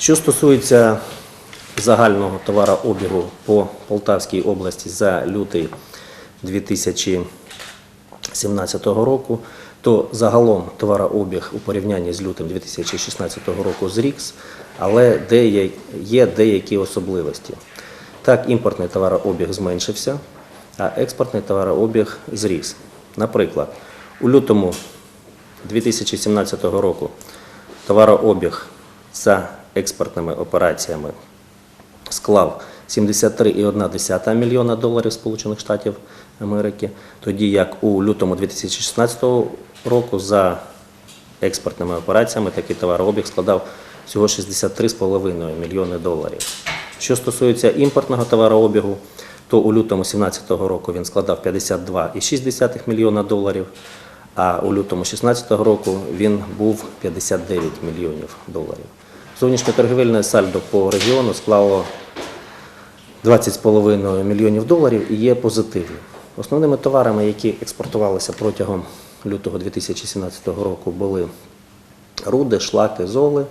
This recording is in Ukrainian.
Що стосується загального товарообігу по Полтавській області за лютий 2017 року, то загалом товарообіг у порівнянні з лютим 2016 року зріс, але є деякі особливості. Так, імпортний товарообіг зменшився, а експортний товарообіг зріс. Наприклад, у лютому 2017 року товарообіг за експортними операціями склав 73,1 мільйона доларів Сполучених Штатів Америки, тоді як у лютому 2016 року за експортними операціями такий товарообіг складав всього 63,5 мільйони доларів. Що стосується імпортного товарообігу, то у лютому 2017 року він складав 52,6 мільйона доларів, а у лютому 2016 року він був 59 мільйонів доларів. Зовнішнє торгівельне сальдо по регіону склало 20,5 мільйонів доларів і є позитивним. Основними товарами, які експортувалися протягом лютого 2017 року, були руди, шлаки, золи,